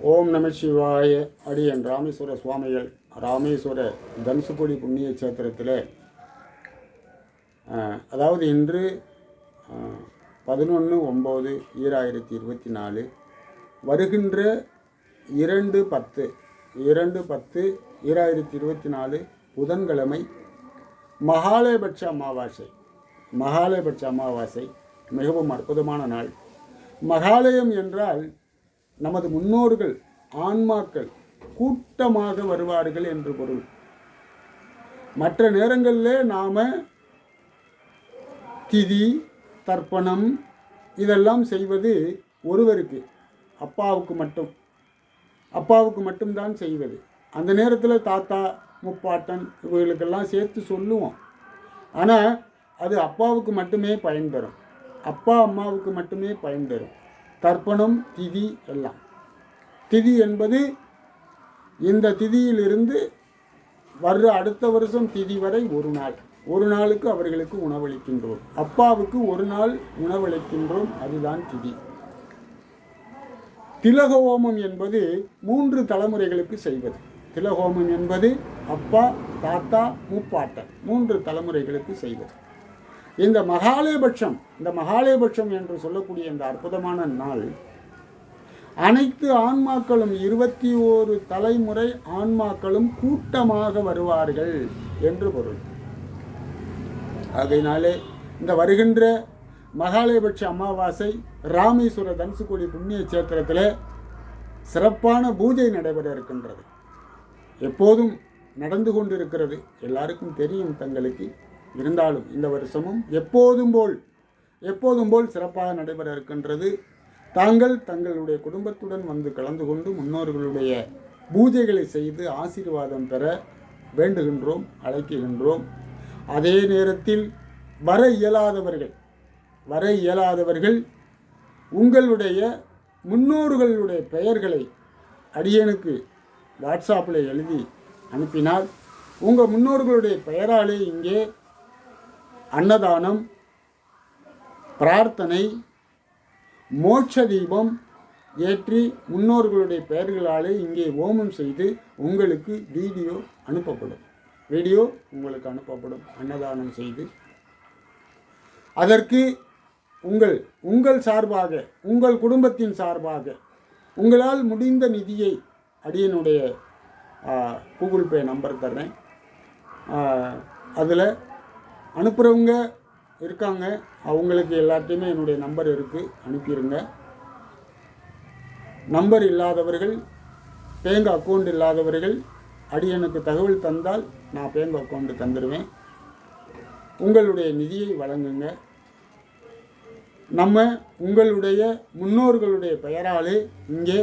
ஓம் நம சிவாய அடியன் ராமேஸ்வர சுவாமிகள் ராமேஸ்வர தனுசுக்கோடி புண்ணிய சேத்திரத்தில் அதாவது இன்று பதினொன்று ஒம்பது ஈராயிரத்தி இருபத்தி நாலு வருகின்ற இரண்டு பத்து இரண்டு பத்து ஈராயிரத்தி இருபத்தி நாலு புதன்கிழமை மகாலயபட்ச அமாவாசை மகாலயபட்ச அமாவாசை மிகவும் அற்புதமான நாள். மகாலயம் என்றால் நமது முன்னோர்கள் ஆன்மாக்கள் கூட்டமாக வருவார்கள் என்று பொருள். மற்ற நேரங்களில் நாம் திதி தர்ப்பணம் இதெல்லாம் செய்வது ஒருவருக்கு அப்பாவுக்கு மட்டும். அப்பாவுக்கு மட்டும்தான் செய்வது. அந்த நேரத்தில் தாத்தா முப்பாட்டன் இவர்களுக்கெல்லாம் சேர்த்து சொல்லுவோம். ஆனால் அது அப்பாவுக்கு மட்டுமே பயன் தரும் அப்பா அம்மாவுக்கு மட்டுமே பயன் தரும் தர்ப்பணம் திதி எல்லாம். திதி என்பது இந்த திதியிலிருந்து வர்ற அடுத்த வருஷம் திதி வரை ஒரு நாள். ஒரு நாளுக்கு அவர்களுக்கு உணவளிக்கின்றோம். அப்பாவுக்கு ஒரு நாள் உணவளிக்கின்றோம். அதுதான் திதி. திலகோமம் என்பது மூன்று தலைமுறைகளுக்கு செய்வது. திலகோமம் என்பது அப்பா தாத்தா மூப்பாட்டன் மூன்று தலைமுறைகளுக்கு செய்வது. இந்த மகாலயபட்சம் இந்த மகாலயபட்சம் என்று சொல்லக்கூடிய இந்த அற்புதமான நாள் அனைத்து ஆன்மாக்களும் இருபத்தி ஓரு தலைமுறை ஆன்மாக்களும் கூட்டமாக வருவார்கள் என்று பொருள். அதனாலே இந்த வருகின்ற மகாலயபட்ச அமாவாசை ராமேஸ்வர தனுசுக்கோடி புண்ணிய சேத்திரத்தில் சிறப்பான பூஜை நடைபெற இருக்கின்றது. எப்போதும் நடந்து கொண்டிருக்கிறது. எல்லாருக்கும் தெரியும் தங்களுக்கு. இருந்தாலும் இந்த வருஷமும் எப்போதும் போல் எப்போதும் போல் சிறப்பாக நடைபெற இருக்கின்றது. தாங்கள் தங்களுடைய குடும்பத்துடன் வந்து கலந்து கொண்டு முன்னோர்களுடைய பூஜைகளை செய்து ஆசீர்வாதம் பெற வேண்டுகின்றோம் அழைக்குகின்றோம் அதே நேரத்தில் வர இயலாதவர்கள் வர இயலாதவர்கள் உங்களுடைய முன்னோர்களுடைய பெயர்களை அடியனுக்கு வாட்ஸ்அப்பில் எழுதி அனுப்பினால் உங்கள் முன்னோர்களுடைய பெயராலே இங்கே அன்னதானம் பிரார்த்தனை மோட்ச தீபம் ஏற்றி முன்னோர்களுடைய பெயர்களாலே இங்கே ஓமம் செய்து உங்களுக்கு வீடியோ அனுப்பப்படும். வீடியோ உங்களுக்கு அனுப்பப்படும். அன்னதானம் செய்து. அதற்கு உங்கள் உங்கள் சார்பாக உங்கள் குடும்பத்தின் சார்பாக உங்களால் முடிந்த நிதியை அடியனுடைய கூகுள் பே நம்பர் தர்றேன். அதில் அனுப்புகிறவங்க இருக்காங்க. அவங்களுக்கு எல்லாத்தையுமே என்னுடைய நம்பர் இருக்குது அனுப்பிடுங்க நம்பர் இல்லாதவர்கள் பேங்க் அக்கௌண்ட் இல்லாதவர்கள் அடியனுக்கு தகவல் தந்தால் நான் பேங்க் அக்கௌண்ட்டு தந்துடுவேன் உங்களுடைய நிதியை வழங்குங்க. நம்ம உங்களுடைய முன்னோர்களுடைய பெயராலே இங்கே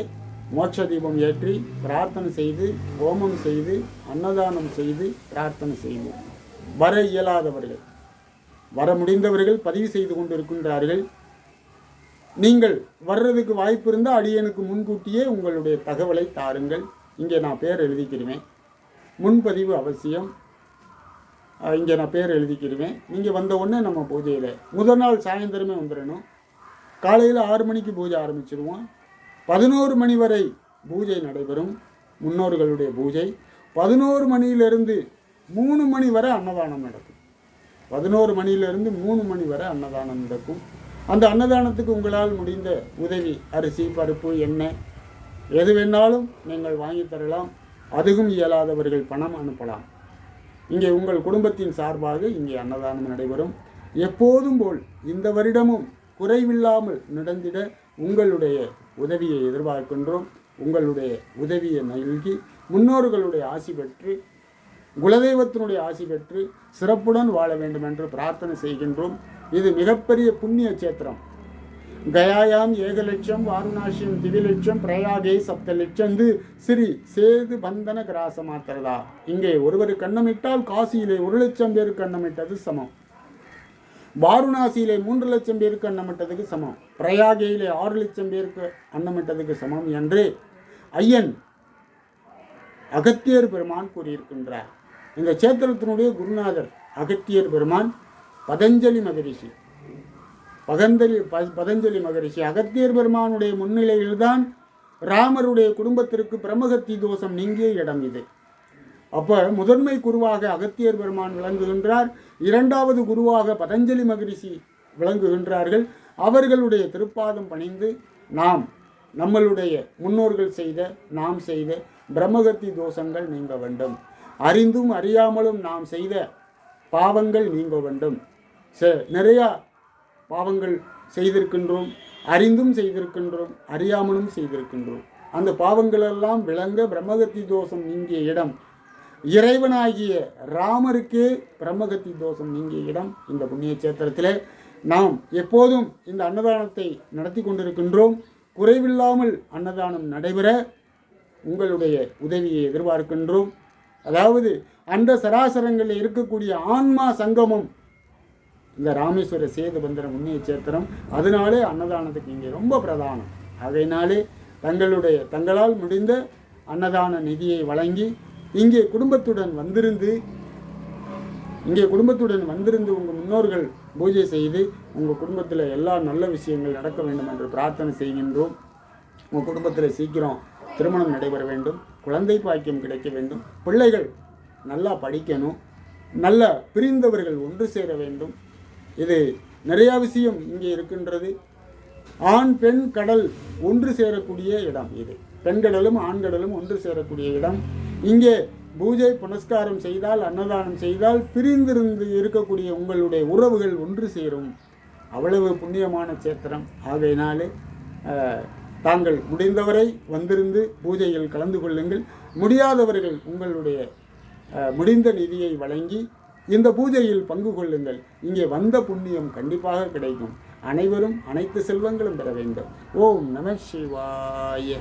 மோட்ச தீபம் ஏற்றி பிரார்த்தனை செய்து ஹோமம் செய்து அன்னதானம் செய்து பிரார்த்தனை செய்வோம். வர இயலாதவர்கள் வர முடிந்தவர்கள் பதிவு செய்து கொண்டிருக்கின்றார்கள். நீங்கள் வர்றதுக்கு வாய்ப்பு இருந்தால் அடியனுக்கு முன்கூட்டியே உங்களுடைய தகவலை தாருங்கள். இங்கே நான் பேர் எழுதிக்கிடுவேன் முன்பதிவு அவசியம். இங்கே நான் பேர் எழுதிக்கிடுவேன் நீங்கள் வந்த உடனே நம்ம பூஜையில் முதல் நாள் சாயந்தரமே வந்துடணும் காலையில் ஆறு மணிக்கு பூஜை ஆரம்பிச்சிருவோம். பதினோரு மணி வரை பூஜை நடைபெறும். முன்னோர்களுடைய பூஜை. பதினோரு மணியிலிருந்து மூணு மணி வரை அன்னதானம் நடக்கும். பதினோரு மணியிலிருந்து மூணு மணி வரை அன்னதானம் நடக்கும். அந்த அன்னதானத்துக்கு உங்களால் முடிந்த உதவி அரிசி பருப்பு எண்ணெய் எது வேணாலும் நீங்கள் வாங்கி தரலாம். அதுவும் இயலாதவர்கள் பணம் அனுப்பலாம். இங்கே உங்கள் குடும்பத்தின் சார்பாக இங்கே அன்னதானம் நடைபெறும். எப்போதும் போல் இந்த வருடமும் குறைவில்லாமல் நடந்திட உங்களுடைய உதவியை எதிர்பார்க்கின்றோம். உங்களுடைய உதவியை நல்கி முன்னோர்களுடைய ஆசி பெற்று குலதெய்வத்தினுடைய ஆசி பெற்று சிறப்புடன் வாழ வேண்டும் என்று பிரார்த்தனை செய்கின்றோம். இது மிகப்பெரிய புண்ணிய சேத்திரம் கயாயாம் ஏகலட்சம் வாரணாசியம் திவிலட்சம் பிரயாகே சப்த லட்சந்து சிறி சேது பந்தன கிராச மாத்திரதா இங்கே ஒருவர் கண்ணமிட்டால் காசியிலே ஒரு லட்சம் பேர் கண்ணமிட்டது சமம். வாரணாசியிலே மூன்று லட்சம் பேருக்கு அன்னமிட்டதுக்கு சமம். பிரயாகையிலே ஆறு லட்சம் பேருக்கு அன்னமிட்டதுக்கு சமம் என்று ஐயன் அகத்தியர் பெருமான் கூறியிருக்கின்றார். இந்த சேத்திரத்தினுடைய குருநாதர் அகத்தியர் பெருமான் பதஞ்சலி மகரிஷி. பகந்தலி ப பதஞ்சலி மகரிஷி அகத்தியர் பெருமானுடைய முன்னிலையில்தான் ராமருடைய குடும்பத்திற்கு பிரம்மகத்தி தோஷம் நீங்கிய இடம் இது. அப்போ முதன்மை குருவாக அகத்தியர் பெருமான் விளங்குகின்றார் இரண்டாவது குருவாக பதஞ்சலி மகரிஷி விளங்குகின்றார்கள். அவர்களுடைய திருப்பாதம் பணிந்து நாம் நம்மளுடைய முன்னோர்கள் செய்த நாம் செய்த பிரம்மகத்தி தோஷங்கள் நீங்க வேண்டும். அறிந்தும் அறியாமலும் நாம் செய்த பாவங்கள் நீங்க வேண்டும். ச நிறையா பாவங்கள் செய்திருக்கின்றோம் அறிந்தும் செய்திருக்கின்றோம் அறியாமலும் செய்திருக்கின்றோம். அந்த பாவங்களெல்லாம் விளங்க பிரம்மகத்தி தோஷம் நீங்கிய இடம். இறைவனாகிய ராமருக்கு பிரம்மகத்தி தோஷம் நீங்கிய இடம் இந்த புண்ணிய சேத்திரத்தில் நாம் எப்போதும் இந்த அன்னதானத்தை நடத்தி கொண்டிருக்கின்றோம். குறைவில்லாமல் அன்னதானம் நடைபெற உங்களுடைய உதவியை எதிர்பார்க்கின்றோம். அதாவது அந்த சராசரங்களில் இருக்கக்கூடிய ஆன்மா சங்கமம் இந்த ராமேஸ்வர சேது பந்திர சேத்திரம் அதனாலே அன்னதானத்துக்கு இங்கே ரொம்ப பிரதானம். ஆகையினாலே தங்களுடைய தங்களால் முடிந்த அன்னதான நிதியை வழங்கி இங்கே குடும்பத்துடன் வந்திருந்து இங்கே குடும்பத்துடன் வந்திருந்து உங்கள் முன்னோர்கள் பூஜை செய்து உங்கள் குடும்பத்தில் எல்லா நல்ல விஷயங்கள் நடக்க வேண்டும் என்று பிரார்த்தனை செய்கின்றோம். உங்கள் குடும்பத்தில் சீக்கிரம் திருமணம் நடைபெற வேண்டும். குழந்தை பாக்கியம் கிடைக்க வேண்டும். பிள்ளைகள் நல்லா படிக்கணும். நல்ல பிரிந்தவர்கள் ஒன்று சேர வேண்டும். இது நிறையா விஷயம் இங்கே இருக்கின்றது. ஆண் பெண் கடல் ஒன்று சேரக்கூடிய இடம் இது. பெண்கடலும் ஆண்கடலும் ஒன்று சேரக்கூடிய இடம். இங்கே பூஜை புனஸ்காரம் செய்தால் அன்னதானம் செய்தால் பிரிந்திருந்து இருக்கக்கூடிய உங்களுடைய உறவுகள் ஒன்று சேரும். அவ்வளவு புண்ணியமான சேத்திரம் ஆகையினாலே தாங்கள் முடிந்தவரை வந்திருந்து பூஜையில் கலந்து கொள்ளுங்கள். முடியாதவர்கள் உங்களுடைய முடிந்த நிதியை வழங்கி இந்த பூஜையில் பங்கு கொள்ளுங்கள். இங்கே வந்த புண்ணியம் கண்டிப்பாக கிடைக்கும். அனைவரும் அனைத்து செல்வங்களும் பெற வேண்டும். ஓம் நம சிவாய.